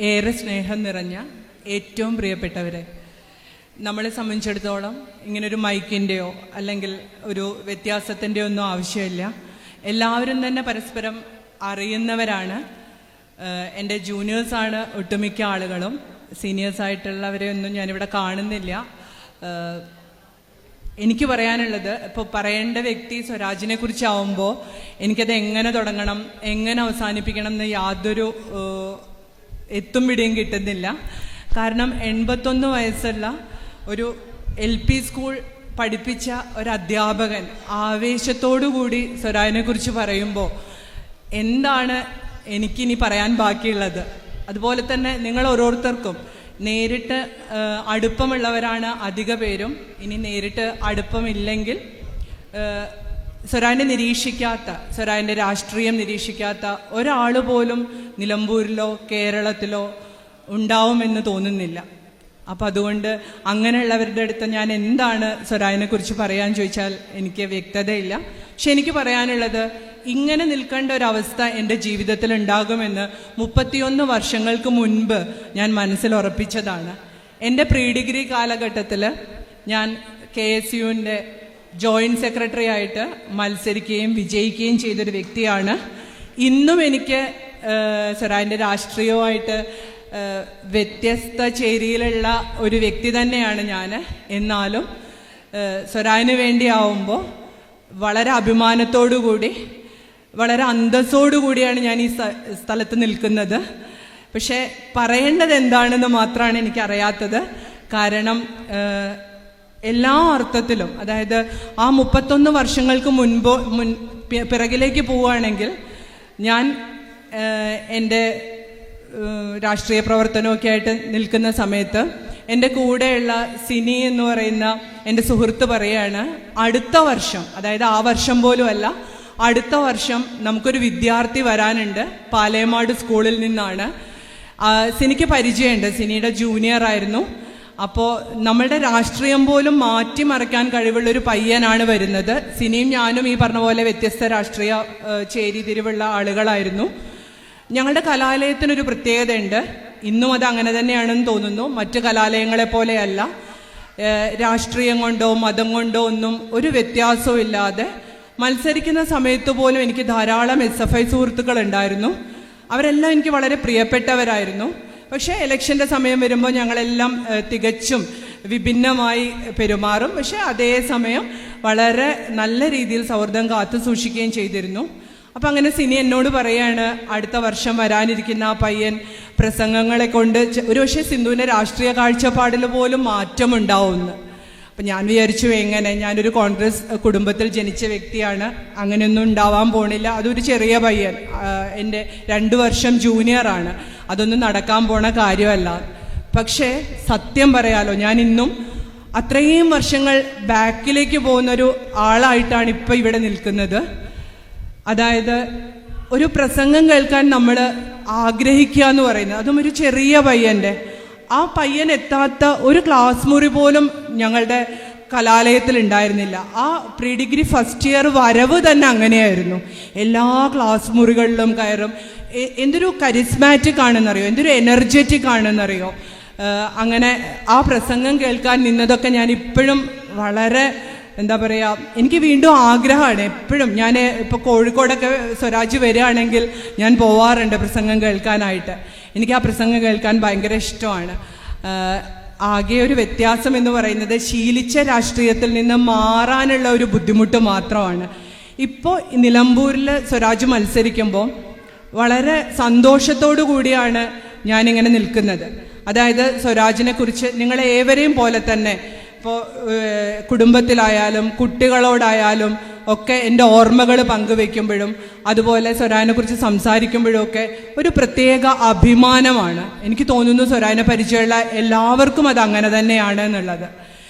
ഏറെ സ്നേഹം നിറഞ്ഞ ഏറ്റവും പ്രിയപ്പെട്ടവരെ നമ്മളെ സംബന്ധിച്ചിടത്തോളം ഇങ്ങനൊരു മൈക്കിന്റെയോ അല്ലെങ്കിൽ ഒരു വ്യത്യാസത്തിന്റെയോ ഒന്നും ആവശ്യമില്ല. എല്ലാവരും തന്നെ പരസ്പരം അറിയുന്നവരാണ്. എന്റെ ജൂനിയേഴ്സാണ് ഒട്ടുമിക്ക ആളുകളും. സീനിയേഴ്സായിട്ടുള്ളവരെ ഒന്നും ഞാനിവിടെ കാണുന്നില്ല. എനിക്ക് പറയാനുള്ളത് ഇപ്പോൾ പറയേണ്ട വ്യക്തി സ്വരാജിനെ കുറിച്ചാവുമ്പോൾ എനിക്കത് എങ്ങനെ തുടങ്ങണം എങ്ങനെ അവസാനിപ്പിക്കണം എന്ന് യാതൊരു എത്തും പിടിയും കിട്ടുന്നില്ല. കാരണം എൺപത്തൊന്ന് വയസ്സുള്ള ഒരു എൽ പി സ്കൂൾ പഠിപ്പിച്ച ഒരു അധ്യാപകൻ ആവേശത്തോടു കൂടി സ്വരാജിനെ കുറിച്ച് പറയുമ്പോൾ എന്താണ് എനിക്കിനി പറയാൻ ബാക്കിയുള്ളത്? അതുപോലെ തന്നെ നിങ്ങൾ ഓരോരുത്തർക്കും നേരിട്ട് അടുപ്പമുള്ളവരാണ് അധിക പേരും. ഇനി നേരിട്ട് അടുപ്പമില്ലെങ്കിൽ ആ, നിരീക്ഷിക്കാത്ത സ്വരാന്റെ രാഷ്ട്രീയം നിരീക്ഷിക്കാത്ത ഒരാൾ പോലും നിലമ്പൂരിലോ കേരളത്തിലോ ഉണ്ടാവുമെന്ന് തോന്നുന്നില്ല. അപ്പം അതുകൊണ്ട് അങ്ങനെയുള്ളവരുടെ അടുത്ത് ഞാൻ എന്താണ് സ്വരാജിനെ കുറിച്ച് പറയാൻ ചോദിച്ചാൽ എനിക്ക് വ്യക്തതയില്ല. പക്ഷെ എനിക്ക് പറയാനുള്ളത് ഇങ്ങനെ നിൽക്കേണ്ട ഒരവസ്ഥ എന്റെ ജീവിതത്തിൽ ഉണ്ടാകുമെന്ന് മുപ്പത്തിയൊന്ന് വർഷങ്ങൾക്ക് മുൻപ് ഞാൻ മനസ്സിൽ ഉറപ്പിച്ചതാണ്. എന്റെ പ്രീ ഡിഗ്രി കാലഘട്ടത്തിൽ ഞാൻ കെ എസ് യുവിന്റെ ജോയിന്റ് സെക്രട്ടറി ആയിട്ട് മത്സരിക്കുകയും വിജയിക്കുകയും ചെയ്തൊരു വ്യക്തിയാണ്. ഇന്നും എനിക്ക് സൊറാന്റെ രാഷ്ട്രീയവുമായിട്ട് വ്യത്യസ്ത ചേരിയിലുള്ള ഒരു വ്യക്തി തന്നെയാണ് ഞാൻ എന്നാലും സൊറാന് വേണ്ടിയാവുമ്പോൾ വളരെ അഭിമാനത്തോടു കൂടി വളരെ അന്തസ്സോടു കൂടിയാണ് ഞാൻ ഈ സ്ഥ- സ്ഥലത്ത് നിൽക്കുന്നത്. പക്ഷേ പറയേണ്ടത് എന്താണെന്ന് മാത്രമാണ് എനിക്കറിയാത്തത്. കാരണം എല്ലാ അർത്ഥത്തിലും അതായത് ആ മുപ്പത്തൊന്ന് വർഷങ്ങൾക്ക് മുൻപോ മുൻ പിറകിലേക്ക് പോവുകയാണെങ്കിൽ ഞാൻ എന്റെ രാഷ്ട്രീയ പ്രവർത്തനമൊക്കെ ആയിട്ട് നിൽക്കുന്ന സമയത്ത് എന്റെ കൂടെയുള്ള സിനി എന്ന് പറയുന്ന എന്റെ സുഹൃത്ത് പറയാണ് അടുത്ത വർഷം അതായത് ആ വർഷം പോലും അല്ല അടുത്ത വർഷം നമുക്കൊരു വിദ്യാർത്ഥി വരാനുണ്ട് പാലേമാട് സ്കൂളിൽ നിന്നാണ്. സിനിക്ക് പരിചയമുണ്ട് സിനിയുടെ ജൂനിയർ ആയിരുന്നു അപ്പോൾ നമ്മളുടെ രാഷ്ട്രീയം പോലും മാറ്റിമറിക്കാൻ കഴിവുള്ള ഒരു പയ്യനാണ് വരുന്നത്. സിനിയും ഞാനും ഈ പറഞ്ഞ പോലെ വ്യത്യസ്ത രാഷ്ട്രീയ ചേരിതിരിവുള്ള ആളുകളായിരുന്നു. ഞങ്ങളുടെ കലാലയത്തിനൊരു പ്രത്യേകതയുണ്ട്. ഇന്നും അത് അങ്ങനെ തന്നെയാണെന്ന് തോന്നുന്നു. മറ്റ് കലാലയങ്ങളെ പോലെയല്ല. രാഷ്ട്രീയം കൊണ്ടോ മതം കൊണ്ടോ ഒന്നും ഒരു വ്യത്യാസവും ഇല്ലാതെ മത്സരിക്കുന്ന സമയത്ത് പോലും എനിക്ക് ധാരാളം എസ് എഫ് ഐ സുഹൃത്തുക്കൾ ഉണ്ടായിരുന്നു. അവരെല്ലാം എനിക്ക് വളരെ പ്രിയപ്പെട്ടവരായിരുന്നു. പക്ഷേ ഇലക്ഷന്റെ സമയം വരുമ്പോൾ ഞങ്ങളെല്ലാം തികച്ചും വിഭിന്നമായി പെരുമാറും. പക്ഷേ അതേസമയം വളരെ നല്ല രീതിയിൽ സൗഹൃദം കാത്തു സൂക്ഷിക്കുകയും ചെയ്തിരുന്നു. അപ്പം അങ്ങനെ സിനി എന്നോട് പറയാണ് അടുത്ത വർഷം വരാനിരിക്കുന്ന ആ പയ്യൻ പ്രസംഗങ്ങളെ കൊണ്ട് ഒരു ഒരുപക്ഷെ സിന്ധുവിന്റെ രാഷ്ട്രീയ കാഴ്ചപ്പാടിൽ പോലും മാറ്റമുണ്ടാവുമെന്ന് അപ്പം ഞാൻ വിചാരിച്ചു എങ്ങനെ? ഞാനൊരു കോൺഗ്രസ് കുടുംബത്തിൽ ജനിച്ച വ്യക്തിയാണ്. അങ്ങനെയൊന്നും ഉണ്ടാവാൻ പോണില്ല. അതൊരു ചെറിയ പയ്യൻ എന്റെ രണ്ട് വർഷം ജൂനിയറാണ്. അതൊന്നും നടക്കാൻ പോണ കാര്യമല്ല. പക്ഷേ സത്യം പറയാലോ ഞാൻ ഇന്നും അത്രയും വർഷങ്ങൾ ബാക്കിലേക്ക് പോകുന്നൊരു ആളായിട്ടാണ് ഇപ്പം ഇവിടെ നിൽക്കുന്നത്. അതായത് ഒരു പ്രസംഗം കേൾക്കാൻ നമ്മൾ ആഗ്രഹിക്കുക എന്ന് പറയുന്നത്. അതും ഒരു ചെറിയ പയ്യന്റെ ആ പയ്യൻ എത്താത്ത ഒരു ക്ലാസ് മുറി പോലും ഞങ്ങളുടെ കലാലയത്തിൽ ഉണ്ടായിരുന്നില്ല ആ പ്രീ ഡിഗ്രി ഫസ്റ്റ് ഇയർ വരവ് തന്നെ അങ്ങനെയായിരുന്നു. എല്ലാ ക്ലാസ് മുറികളിലും കയറും. എന്തൊരു കരിസ്മാറ്റിക് ആണെന്നറിയോ? എന്തൊരു എനർജറ്റിക് ആണെന്നറിയോ? അങ്ങനെ ആ പ്രസംഗം കേൾക്കാൻ നിന്നതൊക്കെ ഞാൻ ഇപ്പോഴും വളരെ എന്താ പറയുക എനിക്ക് വീണ്ടും ആഗ്രഹമാണ് എപ്പോഴും. ഞാൻ ഇപ്പോൾ കോഴിക്കോടൊക്കെ സ്വരാജ് വരികയാണെങ്കിൽ ഞാൻ പോവാറുണ്ട് പ്രസംഗം കേൾക്കാനായിട്ട്. എനിക്ക് ആ പ്രസംഗം കേൾക്കാൻ ഭയങ്കര ഇഷ്ടമാണ്. ആകെ ഒരു വ്യത്യാസം എന്ന് പറയുന്നത് ശീലിച്ച രാഷ്ട്രീയത്തിൽ നിന്ന് മാറാനുള്ള ഒരു ബുദ്ധിമുട്ട് മാത്രമാണ്. ഇപ്പോൾ നിലമ്പൂരിൽ സ്വരാജ് മത്സരിക്കുമ്പോൾ വളരെ സന്തോഷത്തോടു കൂടിയാണ് ഞാനിങ്ങനെ നിൽക്കുന്നത്. അതായത് സ്വരാജിനെ കുറിച്ച് നിങ്ങളെ ഏവരെയും പോലെ തന്നെ ഇപ്പോൾ കുടുംബത്തിലായാലും കുട്ടികളോടായാലും ഒക്കെ എന്റെ ഓർമ്മകൾ പങ്കുവെക്കുമ്പോഴും അതുപോലെ സ്വരാനെക്കുറിച്ച് കുറിച്ച് സംസാരിക്കുമ്പോഴും ഒക്കെ ഒരു പ്രത്യേക അഭിമാനമാണ്. എനിക്ക് തോന്നുന്നു സ്വരാജിനെ പരിചയമുള്ള എല്ലാവർക്കും അത് അങ്ങനെ തന്നെയാണ് എന്നുള്ളത്.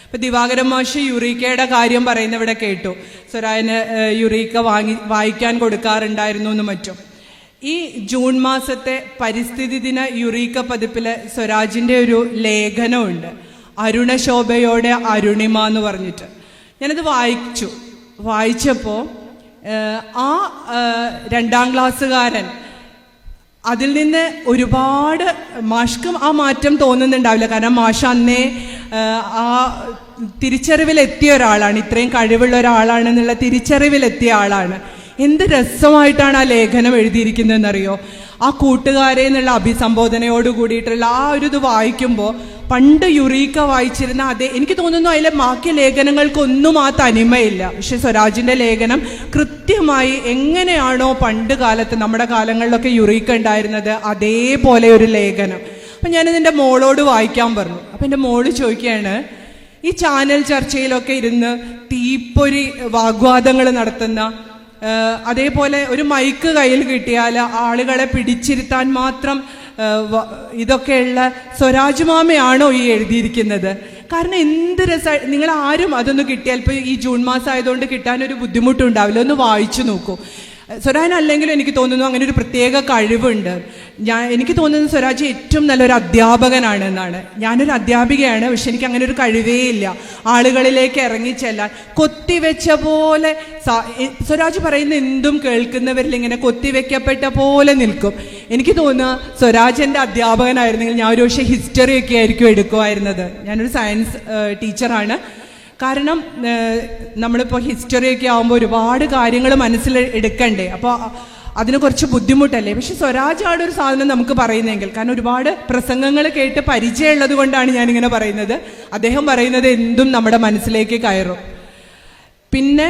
ഇപ്പൊ ദിവാകരൻ മാഷ് യുറീക്കയുടെ കാര്യം പറയുന്ന ഇവിടെ കേട്ടു. സ്വരായന് യുറീക്ക വാങ്ങി വായിക്കാൻ കൊടുക്കാറുണ്ടായിരുന്നു എന്നും മറ്റും. ഈ ജൂൺ മാസത്തെ പരിസ്ഥിതി ദിന യുറീക്ക പതിപ്പിൽ സ്വരാജിന്റെ ഒരു ലേഖനമുണ്ട്. അരുണശോഭയോടെ അരുണിമ എന്ന് പറഞ്ഞിട്ട്. ഞാനത് വായിച്ചു. വായിച്ചപ്പോൾ ആ രണ്ടാം ക്ലാസ്സുകാരൻ അതിൽ നിന്ന് ഒരുപാട് മാഷ്ക്കും ആ മാറ്റം തോന്നുന്നുണ്ടാവില്ല. കാരണം മാഷ അന്നേ ആ തിരിച്ചറിവിലെത്തിയ ഒരാളാണ്. ഇത്രയും കഴിവുള്ള ഒരാളാണെന്നുള്ള തിരിച്ചറിവിലെത്തിയ ആളാണ്. എന്ത് രസമായിട്ടാണ് ആ ലേഖനം എഴുതിയിരിക്കുന്നതെന്നറിയോ? ആ കൂട്ടുകാരെ എന്നുള്ള അഭിസംബോധനയോട് കൂടിയിട്ടുള്ള ആ ഒരു ഇത് വായിക്കുമ്പോൾ പണ്ട് യുറീക്ക വായിച്ചിരുന്ന അതേ എനിക്ക് തോന്നുന്നു അതിലെ ബാക്കി ലേഖനങ്ങൾക്കൊന്നും ആ തനിമയില്ല. പക്ഷെ സ്വരാജിന്റെ ലേഖനം കൃത്യമായി എങ്ങനെയാണോ പണ്ട് കാലത്ത് നമ്മുടെ കാലങ്ങളിലൊക്കെ യുറീക്ക ഉണ്ടായിരുന്നത് അതേപോലെ ഒരു ലേഖനം. അപ്പം ഞാനിതിന്റെ മോളോട് വായിക്കാൻ പറഞ്ഞു. അപ്പം എന്റെ മോൾ ചോദിക്കുകയാണ് ഈ ചാനൽ ചർച്ചയിലൊക്കെ ഇരുന്ന് തീപ്പൊരി വാഗ്വാദങ്ങൾ നടത്തുന്ന അതേപോലെ ഒരു മൈക്ക് കയ്യിൽ കിട്ടിയാൽ ആളുകളെ പിടിച്ചിരുത്താൻ മാത്രം ഇതൊക്കെയുള്ള സ്വരാജ് മാമയാണോ ഈ എഴുതിയിരിക്കുന്നത്? കാരണം എന്ത് രസ നിങ്ങൾ ആരും അതൊന്ന് കിട്ടിയാൽ ഇപ്പോൾ ഈ ജൂൺ മാസം ആയതുകൊണ്ട് കിട്ടാൻ കിട്ടാനൊരു ബുദ്ധിമുട്ടുണ്ടാവില്ല. ഒന്ന് വായിച്ചു നോക്കൂ. സ്വരാജ് അല്ലെങ്കിലും എനിക്ക് തോന്നുന്നു അങ്ങനെ ഒരു പ്രത്യേക കഴിവുണ്ട്. ഞാൻ എനിക്ക് തോന്നുന്നു സ്വരാജ് ഏറ്റവും നല്ലൊരു അധ്യാപകനാണ് എന്നാണ്. ഞാനൊരു അധ്യാപികയാണ് പക്ഷെ എനിക്ക് അങ്ങനെ ഒരു കഴിവേ ഇല്ല. ആളുകളിലേക്ക് ഇറങ്ങിച്ചെല്ലാൻ കൊത്തിവെച്ച പോലെ സ്വരാജ് പറയുന്ന എന്തും കേൾക്കുന്നവരിൽ ഇങ്ങനെ കൊത്തിവെക്കപ്പെട്ട പോലെ നിൽക്കും. എനിക്ക് തോന്നുക സ്വരാജന്റെ അധ്യാപകനായിരുന്നെങ്കിൽ ഞാൻ ഒരു പക്ഷേ ഹിസ്റ്ററി ഒക്കെ ആയിരിക്കും എടുക്കുമായിരുന്നത്. ഞാനൊരു സയൻസ് ടീച്ചറാണ് കാരണം നമ്മളിപ്പോൾ ഹിസ്റ്ററിയൊക്കെ ആകുമ്പോൾ ഒരുപാട് കാര്യങ്ങൾ മനസ്സിൽ എടുക്കണ്ടേ. അപ്പോൾ അതിന് കുറച്ച് ബുദ്ധിമുട്ടല്ലേ? പക്ഷെ സ്വരാജാണ് ഒരു സാധനം നമുക്ക് പറയുന്നതെങ്കിൽ. കാരണം ഒരുപാട് പ്രസംഗങ്ങൾ കേട്ട് പരിചയമുള്ളത് കൊണ്ടാണ് ഞാനിങ്ങനെ പറയുന്നത്. അദ്ദേഹം പറയുന്നത് എന്തും നമ്മുടെ മനസ്സിലേക്ക് കയറും. പിന്നെ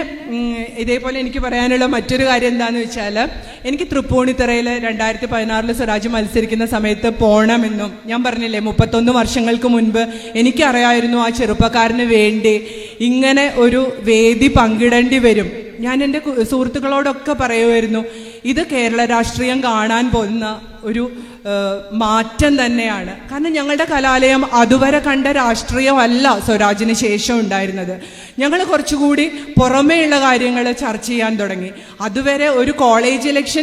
ഇതേപോലെ എനിക്ക് പറയാനുള്ള മറ്റൊരു കാര്യം എന്താണെന്ന് വെച്ചാൽ എനിക്ക് തൃപ്പൂണിത്തറയിൽ രണ്ടായിരത്തി പതിനാറിൽ സ്വരാജ് മത്സരിക്കുന്ന സമയത്ത് പോകണമെന്നും ഞാൻ പറഞ്ഞില്ലേ മുപ്പത്തൊന്ന് വർഷങ്ങൾക്ക് മുൻപ് എനിക്കറിയായിരുന്നു ആ ചെറുപ്പക്കാരന് വേണ്ടി ഇങ്ങനെ ഒരു വേദി പങ്കിടേണ്ടി വരും. ഞാൻ എന്റെ സുഹൃത്തുക്കളോടൊക്കെ പറയുമായിരുന്നു ഇത് കേരള രാഷ്ട്രീയം കാണാൻ പോകുന്ന ഒരു മാറ്റം തന്നെയാണ്. കാരണം ഞങ്ങളുടെ കലാലയം അതുവരെ കണ്ട രാഷ്ട്രീയമല്ല സ്വരാജിന് ശേഷം ഉണ്ടായിരുന്നത്. ഞങ്ങൾ കുറച്ചുകൂടി പുറമേയുള്ള കാര്യങ്ങൾ ചർച്ച ചെയ്യാൻ തുടങ്ങി. അതുവരെ ഒരു കോളേജ് ഇലക്ഷൻ